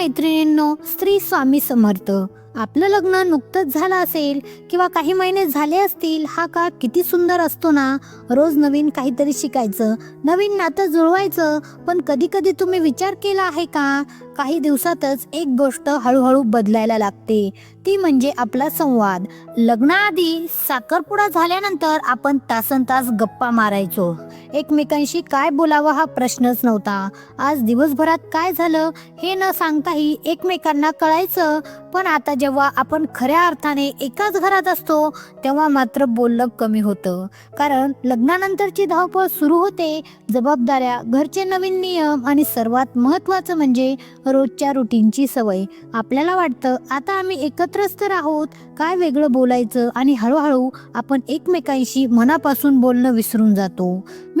मैत्रिणींनो स्त्री स्वामी समर्थ. आपलं लग्न नुकतंच झालं असेल किंवा काही महिने झाले असतील हा काळ किती सुंदर असतो ना? रोज नवीन काहीतरी शिकायचं नवीन नातं जुळवायचं. पण कधी कधी तुम्ही विचार केला आहे का? काही दिवसातच एक गोष्ट हळूहळू बदलायला लागते. ती म्हणजे आपला संवाद. लग्नाआधी साखरपुडा झाल्यानंतर आपण तासन तास गप्पा मारायचो. एकमेकांशी काय बोलावं हा प्रश्नच नव्हता. आज दिवसभरात काय झालं हे न सांगताही एकमेकांना कळायचं. पण आता जेव्हा आपण खऱ्या अर्थाने एकाच घरात असतो तेव्हा मात्र बोलणं कमी होतं. कारण लग्नानंतरची धावपळ सुरू होते जबाबदाऱ्या घरचे नवीन नियम आणि सर्वात महत्त्वाचं म्हणजे रोजच्या रुटीनची सवय. आपल्याला वाटतं आता आम्ही एकत्रच तर आहोत काय वेगळं बोलायचं आणि हळूहळू आपण एकमेकांशी मनापासून बोलणं विसरून जातो.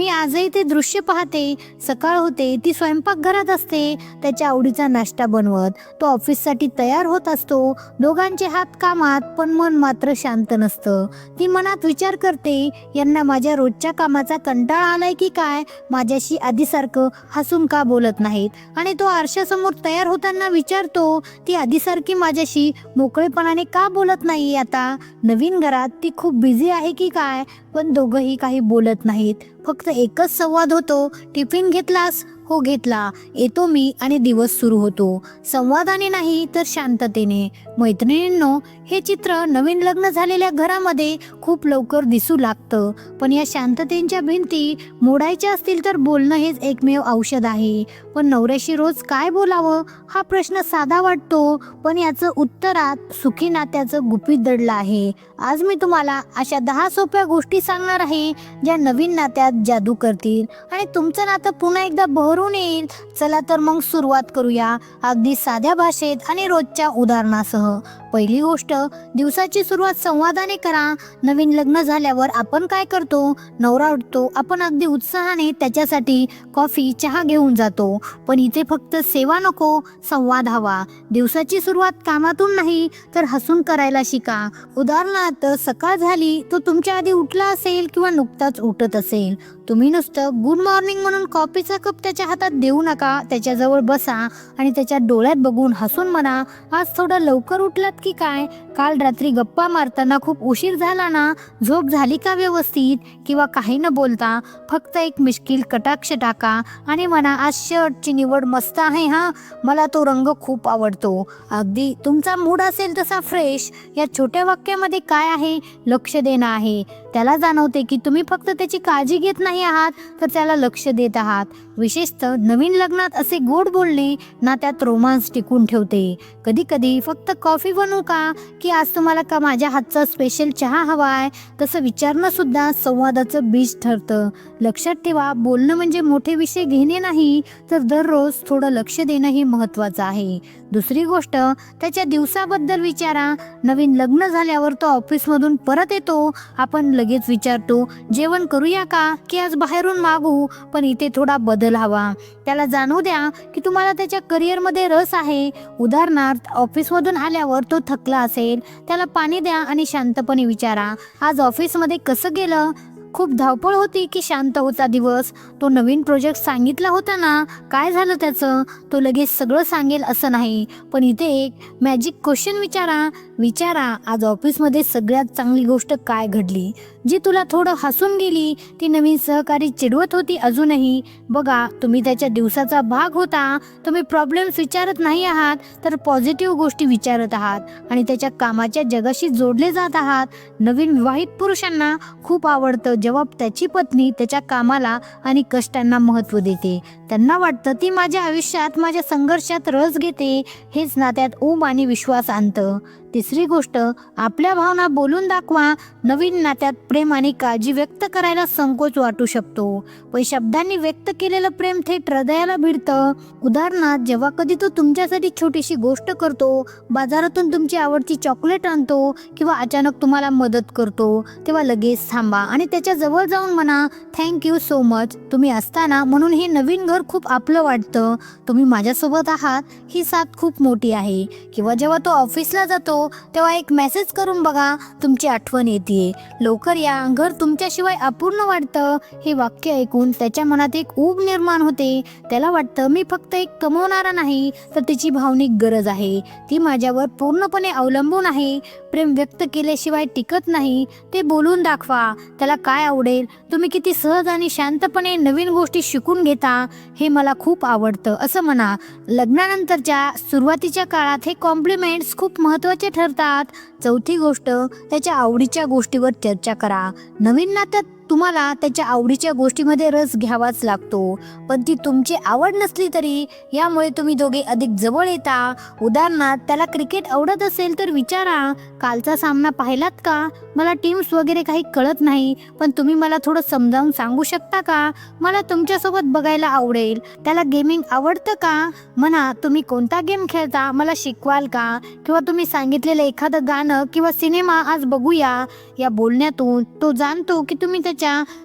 मी आजही ते दृश्य पाहते सकाळ होते ती स्वयंपाकघरात असते त्याच्या आवडीचा नाश्ता बनवत तो ऑफिससाठी तयार होत असतो दोघांचे हात कामात पण मन मात्र शांत नसतं. ती मनात विचार करते यांना माझ्या रोजच्या कामाचा कंटाळा आलाय की काय? माझ्याशी आधीसारखं हसून का बोलत नाहीत? आणि तो आरशासमोर तयार होताना विचारतो ती आधीसारखी माझ्याशी मोकळेपणाने का बोलत नाही आता? नवीन घरात ती खूप बिझी आहे की काय? पण दोघंही काही बोलत नाहीत. फक्त एकच संवाद होतो. टिफिन घेतलास? हो घेतला. येतो मी आणि दिवस सुरू होतो. संवादाने नाही तर शांततेने. मैत्रिणींनो हे चित्र नवीन लग्न झालेल्या घरामध्ये खूप लवकर दिसू लागतं. पण या शांततेच्या भिंती मोडायच्या असतील तर बोलणं हेच एकमेव औषध आहे. पण नवऱ्याशी रोज काय बोलावं? हा प्रश्न साधा वाटतो. पण याचं उत्तरात सुखी नात्याचं गुपित दडलं आहे. आज मी तुम्हाला अशा दहा सोप्या गोष्टी सांगणार आहे ज्या नवीन नात्यात जादू करतील. आणि तुमचं नातं पुन्हा एकदा बहर बहरून येईल चला तर मग सुरुवात करूया. अगदी साध्या भाषेत आणि रोजच्या उदाहरणासह. पहिली गोष्ट दिवसाची सुरुवात संवादाने करा. नवीन लग्न झाल्यावर आपण काय करतो? नवरा उठतो आपण अगदी उत्साहाने त्याच्यासाठी कॉफी चहा घेऊन जातो. पण इथे फक्त सेवा नको संवाद हवा. दिवसाची सुरुवात कामातून नाही तर हसून करायला शिका. उदाहरणार्थ सकाळ झाली तो तुमच्या आधी उठला असेल किंवा नुकताच उठत असेल. तुम्ही नुसतं गुड मॉर्निंग म्हणून कॉफीचा कप त्याच्या हातात देऊ नका. त्याच्याजवळ बसा आणि त्याच्या डोळ्यात बघून हसून म्हणा आज थोडं लवकर उठलात की काय? काल रात्री गप्पा मारताना खूप उशीर झाला ना? झोप झाली का व्यवस्थित? किंवा काही न बोलता फक्त एक मिश्किल कटाक्ष टाका आणि म्हणा आज शर्टची निवड मस्त आहे हा? मला तो रंग खूप आवडतो. अगदी तुमचा मूड असेल तसा फ्रेश. या छोट्या वाक्यामध्ये काय आहे? लक्ष देणं आहे. त्याला जाणवते की तुम्ही फक्त त्याची काळजी घेत नाही आहात तर त्याला लक्ष देत आहात. विशेषतः नवीन लग्नात असे गोड बोलणे ना त्यात रोमांस टिकून ठेवते. कधी कधी फक्त कॉफी बनवू का? की आज तुम्हाला का माझ्या हातचा स्पेशल चहा हवा आहे तसं विचारणं सुद्धा संवादाचं बीज ठरतं. लक्षात ठेवा बोलणं म्हणजे मोठे विषय घेणे नाही तर दररोज थोडं लक्ष देणं हे महत्त्वाचं आहे. दुसरी गोष्ट त्याच्या दिवसाबद्दल विचारा. नवीन लग्न झाल्यावर तो ऑफिसमधून परत येतो. आपण लगेच विचारतो जेवण करूया का? की आज बाहेरून मागू? पण इथे थोडा बदल हवा. त्याला जाणू द्या की तुम्हाला त्याच्या करिअरमध्ये रस आहे. उदाहरणार्थ ऑफिसमधून आल्यावर तो थकला असेल. त्याला पाणी द्या आणि शांतपणे विचारा. आज ऑफिसमध्ये कसं गेलं? खूप धावपळ होती की शांत होता दिवस. तो नवीन प्रोजेक्ट सांगितला होता ना काय झालं त्याचं? तो लगेच सगळं सांगेल असं नाही. पण इथे एक मॅजिक क्वेश्चन विचारा. विचारा आज ऑफिसमध्ये सगळ्यात चांगली गोष्ट काय घडली? जी तुला थोडं हसून गेली ती नवीन सहकारी चिडवत होती अजूनही. बघा तुम्ही त्याच्या दिवसाचा भाग होता. तुम्ही प्रॉब्लेम्स विचारत नाही आहात तर पॉझिटिव्ह गोष्टी विचारत आहात. आणि त्याच्या कामाच्या जगाशी जोडले जात आहात. नवीन विवाहित पुरुषांना खूप आवडतं जेव्हा त्याची पत्नी त्याच्या कामाला आणि कष्टांना महत्त्व देते. त्यांना वाटतं ती माझ्या आयुष्यात माझ्या संघर्षात रस घेते. हेच नात्यात ओम आणि विश्वास आणतं. तिसरी गोष्ट आपल्या भावना बोलून दाखवा नवीन नात्यात प्रेम आणि काळजी व्यक्त करायला संकोच वाटू शकतो. पण शब्दांनी व्यक्त केलेलं प्रेम थेट हृदयाला भिडतं. उदाहरणार्थ जेव्हा कधी तो तुमच्यासाठी छोटीशी गोष्ट करतो बाजारातून तुमची आवडती चॉकलेट आणतो किंवा अचानक तुम्हाला मदत करतो तेव्हा लगेच थांबा आणि त्याच्याजवळ जाऊन म्हणा थँक्यू सो मच तुम्ही असताना म्हणून हे नवीन घर खूप आपलं वाटतं. तुम्ही माझ्यासोबत आहात ही साथ खूप मोठी आहे. किंवा जेव्हा तो ऑफिसला जातो तेव्हा एक मेसेज करून बघा तुमची आठवण येते लवकर या घर तुमच्याशिवाय अपूर्ण वाटतं. हे वाक्य ऐकून त्याच्या मनात एक ऊब निर्माण होते. त्याला वाटतं मी फक्त एक कमवणारा नाही तर तिची भावनिक गरज आहे. ती माझ्यावर पूर्णपणे अवलंबून आहे. प्रेम व्यक्त केल्याशिवाय टिकत नाही. ते बोलून दाखवा. त्याला काय आवडेल? तुम्ही किती सहज आणि शांतपणे नवीन गोष्टी शिकून घेता. हे मला खूप आवडतं. असं म्हणा. लग्नानंतरच्या सुरुवातीच्या काळात हे कॉम्प्लिमेंट्स खूप महत्त्वाचे ठरतात. चौथी गोष्ट त्याच्या आवडीच्या गोष्टीवर चर्चा करा. नवीन नात्यात तुम्हाला त्याच्या आवडीच्या गोष्टीमध्ये रस घ्यावाच लागतो. पण ती तुमची आवड नसली तरी यामुळे तुम्ही दोघे अधिक जवळ येता. उदाहरणार्थ त्याला क्रिकेट आवडत असेल तर विचारा कालचा सामना पाहिलात का? मला टीम्स वगैरे काही कळत नाही पण तुम्ही मला थोडं समजावून सांगू शकता का? मला तुमच्यासोबत बघायला आवडेल. त्याला गेमिंग आवडतं का? म्हणा तुम्ही कोणता गेम खेळता? मला शिकवाल का? किंवा तुम्ही सांगितलेलं एखादं गाणं किंवा सिनेमा आज बघूया. या बोलण्यातून तो जाणतो की तुम्ही त्याच्या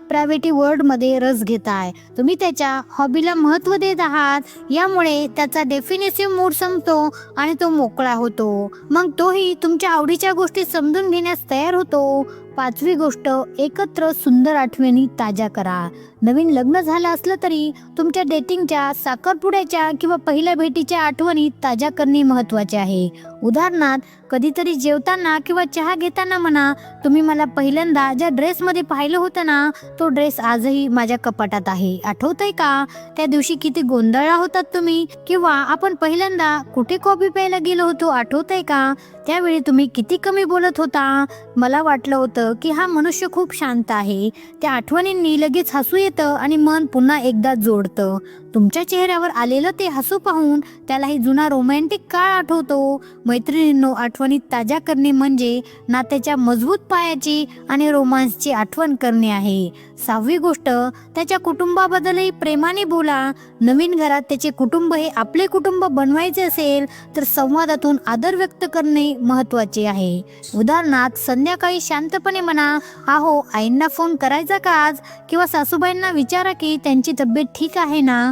प्रायव्हेटी वर्डमध्ये रस घेत आहे. तुम्ही त्याच्या हॉबीला महत्त्व देत आहात. यामुळे त्याचा डेफिनेटिव्ह मूड संपतो आणि तो मोकळा होतो. मग तोही तुमच्या आवडीच्या गोष्टी समजून घेण्यास तयार होतो. पाचवी गोष्ट एकत्र सुंदर आठवणी ताज्या करा. नवीन लग्न झालं असलं तरी तुमच्या डेटिंगच्या साखरपुड्याच्या किंवा पहिल्या भेटीच्या आठवणी ताज्या करणे महत्त्वाचे आहे. उदाहरणार्थ कधीतरी जेवताना किंवा चहा घेताना म्हणा तुम्ही मला पहिल्यांदा ज्या ड्रेसमध्ये पाहिलं होतं ना तो ड्रेस आजही माझ्या कपाटात आहे. आठवतंय का? त्या दिवशी किती गोंधळला होतात तुम्ही? किंवा आपण पहिल्यांदा कुठे कॉफी प्यायला गेलो होतो आठवतंय का? त्यावेळी तुम्ही किती कमी बोलत होता? मला वाटलं होतं की हा मनुष्य खूप शांत आहे. त्या आठवणींनी लगेच हसू येतं आणि मन पुन्हा एकदा जोडतं. तुमच्या चेहऱ्यावर आलेलं ते हसू पाहून त्यालाही जुना रोमॅन्टिक काळ आठवतो. मैत्रिणींनो आठवणी ताज्या करणे म्हणजे नात्याच्या मजबूत पायाची आणि रोमांसची आठवण करणे आहे. सहावी गोष्ट त्याच्या कुटुंबाबद्दलही प्रेमाने बोला. नवीन घरात त्याचे कुटुंब हे आपले कुटुंब बनवायचे असेल तर संवादातून आदर व्यक्त करणे महत्त्वाचे आहे. उदाहरणार्थ संध्याकाळी शांतपणे म्हणा आहो आईंना फोन करायचा का आज? किंवा सासूबाईंना विचारा की त्यांची तब्येत ठीक आहे ना?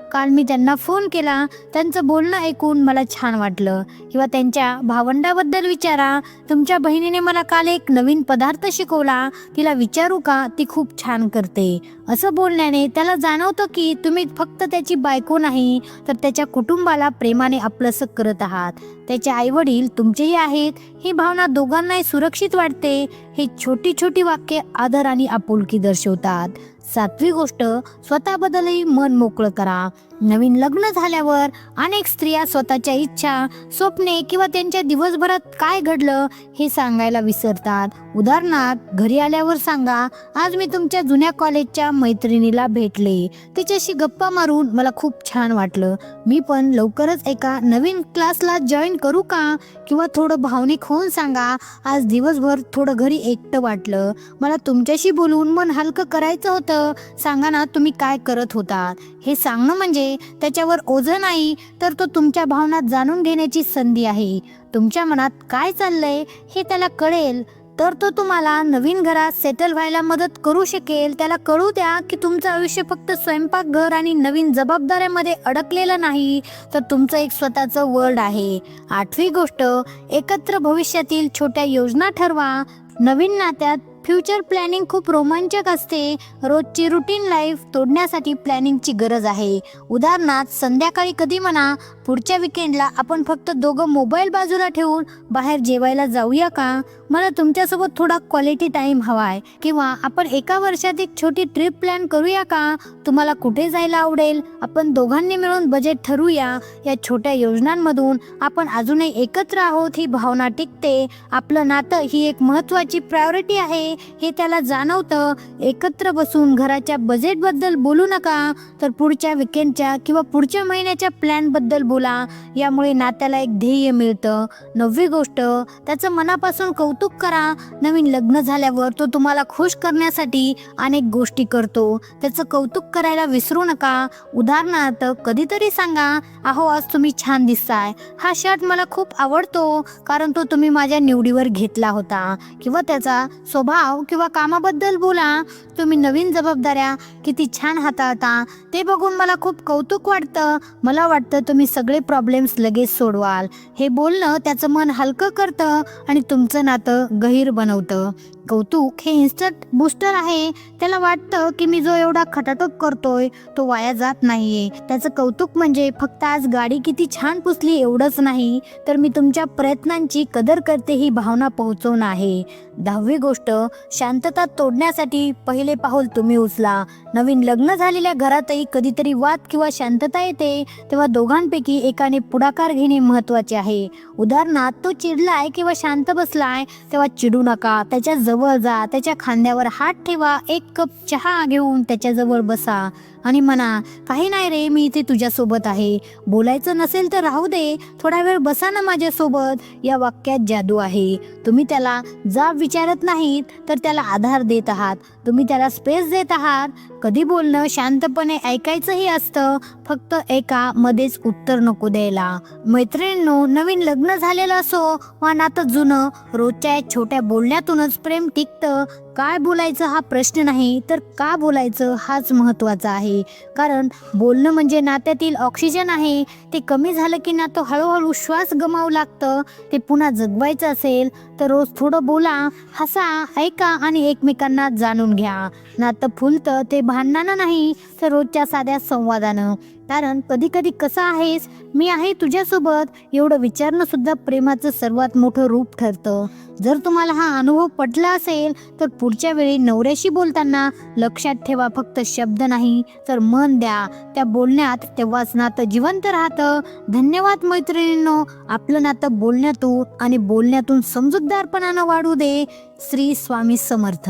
काल मी त्यांना फोन केला त्यांचं बोलणं ऐकून मला छान वाटलं. किंवा त्यांच्या भावंडाबद्दल विचारा. तुमच्या बहिणीने मला काल एक नवीन पदार्थ शिकवला. तिला विचारू का? ती खूप छान करते. असं बोलण्याने त्याला जाणवतं की तुम्ही फक्त त्याची बायको नाही तर त्याच्या कुटुंबाला प्रेमाने आपलंसं करत आहात. त्याचे आईवडील तुमचेही आहेत. ही भावना दोघांनाही सुरक्षित वाटते. हे छोटी छोटी वाक्य आदर आणि आपुलकी दर्शवतात. सातवी गोष्ट स्वतःबद्दलही मन मोकळं करा. नवीन लग्न झाल्यावर अनेक स्त्रिया स्वतःच्या इच्छा स्वप्ने किंवा त्यांच्या दिवसभरात काय घडलं हे सांगायला विसरतात. उदाहरणार्थ घरी आल्यावर सांगा आज मी तुमच्या जुन्या कॉलेजच्या मैत्रिणीला भेटले. तिच्याशी गप्पा मारून मला खूप छान वाटलं. मी पण लवकरच एका नवीन क्लासला जॉईन करू का? किंवा थोडं भावनिक होऊन सांगा आज दिवसभर थोडं घरी एकटं वाटलं. मला तुमच्याशी बोलून मन हलकं करायचं होतं. सांगा ना तुम्ही काय करत होता हे सांगणं म्हणजे म्हणजे त्याच्यावर ओझं नाही तर तो तुमच्या भावना जाणून घेण्याची संधी आहे. तुमच्या मनात काय चाललंय हे त्याला कळेल. तर तो तुम्हाला नवीन घरात सेटल व्हायला मदत करू शकेल. त्याला कळू द्या की तुमचं आयुष्य फक्त स्वयंपाकघर आणि नवीन जबाबदाऱ्यामध्ये अडकलेलं नाही तर तुमचं एक स्वतःचं वर्ल्ड आहे. आठवी गोष्ट एकत्र भविष्यातील छोट्या योजना ठरवा. नवीन नात्यात फ्युचर प्लॅनिंग खूप रोमांचक असते. रोजची रुटीन लाईफ तोडण्यासाठी प्लॅनिंगची गरज आहे. उदाहरणार्थ संध्याकाळी कधी म्हणा पुढच्या विकेंडला आपण फक्त दोघं मोबाईल बाजूला ठेवून बाहेर जेवायला जाऊया का? मला तुमच्यासोबत थोडा क्वालिटी टाईम हवा आहे. किंवा आपण एका वर्षात एक छोटी ट्रिप प्लॅन करूया का? तुम्हाला कुठे जायला आवडेल? आपण दोघांनी मिळून बजेट ठरवूया. या छोट्या योजनांमधून आपण अजूनही एकत्र आहोत ही भावना टिकते. आपलं नातं ही एक महत्वाची प्रायोरिटी आहे. हे त्याला जाणवतं. एकत्र बसून घराच्या बजेटबद्दल बोलू नका. तर पुढच्या विकेंडच्या किंवा पुढच्या महिन्याच्या प्लॅनबद्दल बोला. यामुळे नात्याला एक ध्येय मिळतं. नववी गोष्ट त्याचं मनापासून कौतुक कौतुक करा. नवीन लग्न झाल्यावर तो तुम्हाला खुश करण्यासाठी अनेक गोष्टी करतो. त्याचं कौतुक करायला विसरू नका. उदाहरणार्थ कधीतरी सांगा अहो आज तुम्ही छान दिसताय. हा शर्ट मला खूप आवडतो कारण तो तुम्ही माझ्या निवडीवर घेतला होता. किंवा त्याचा स्वभाव किंवा कामाबद्दल बोला. तुम्ही नवीन जबाबदाऱ्या किती छान हाताळता ते बघून मला खूप कौतुक वाटतं. मला वाटतं तुम्ही सगळे प्रॉब्लेम्स लगेच सोडवाल. हे बोलणं त्याचं मन हलकं करतं आणि तुमचं नातं गहीर बनवतं. कौतुक हे इन्स्टंट बुस्टर आहे. त्याला वाटतं की मी जो एवढा खटाटोप करतोय तो वाया जात नाहीये. त्याचं कौतुक म्हणजे फक्त आज गाडी किती छान पुसली एवढंच नाही तर मी तुमच्या प्रयत्नांची कदर करते ही भावना पोहोचवणं आहे. दहावी गोष्ट शांतता तोडण्यासाठी पहिले पाऊल तुम्ही उचला. नवीन लग्न झालेल्या घरातही कधीतरी वाद किंवा शांतता येते तेव्हा दोघांपैकी एकाने पुढाकार घेणे महत्त्वाचे आहे. उदाहरणार्थ तो चिडलाय किंवा शांत बसलाय तेव्हा चिडू नका. त्याच्याजवळ जा त्याच्या खांद्यावर हात ठेवा एक कप चहा घेऊन त्याच्याजवळ बसा. आणि म्हणा काही नाही रे मी इथे तुझ्यासोबत आहे. बोलायचं नसेल तर राहू दे. थोडा वेळ बसा ना माझ्यासोबत. या वाक्यात जादू आहे. तुम्ही त्याला जाब विचारत नाहीत तर त्याला आधार देत आहात. तुम्ही त्याला स्पेस देत आहात. कधी बोलणं शांतपणे ऐकायचंही असतं. फक्त एका मध्येच उत्तर नको द्यायला. मैत्रिणींनो नवीन लग्न झालेलं असो वा नातं जुनं रोजच्या छोट्या बोलण्यातूनच प्रेम टिकतं. काय बोलायचं हा प्रश्न नाही तर का बोलायचं हाच महत्त्वाचा आहे. कारण बोलणं म्हणजे नात्यातील ऑक्सिजन आहे. ते कमी झालं की नातं हळूहळू श्वास गमावू लागतं. ते पुन्हा जगवायचं असेल तर रोज थोडं बोला हसा ऐका आणि एकमेकांना जाणून घ्या. नातं फुलतं ते भांडणानं नाही तर रोजच्या साध्या संवादानं. कारण कधी कधी कसं आहेस मी आहे तुझ्यासोबत एवढं विचारणं सुद्धा प्रेमाचं सर्वात मोठं रूप ठरतं. जर तुम्हाला हा अनुभव पटला असेल तर पुढच्या वेळी नवऱ्याशी बोलताना लक्षात ठेवा फक्त शब्द नाही तर मन द्या. त्या बोलण्यात तेव्हाच नातं जिवंत राहतं. धन्यवाद मैत्रिणींनो आपलं नातं बोलण्यातून आणि बोलण्यातून समजूतदारपणानं वाढू दे. श्री स्वामी समर्थ.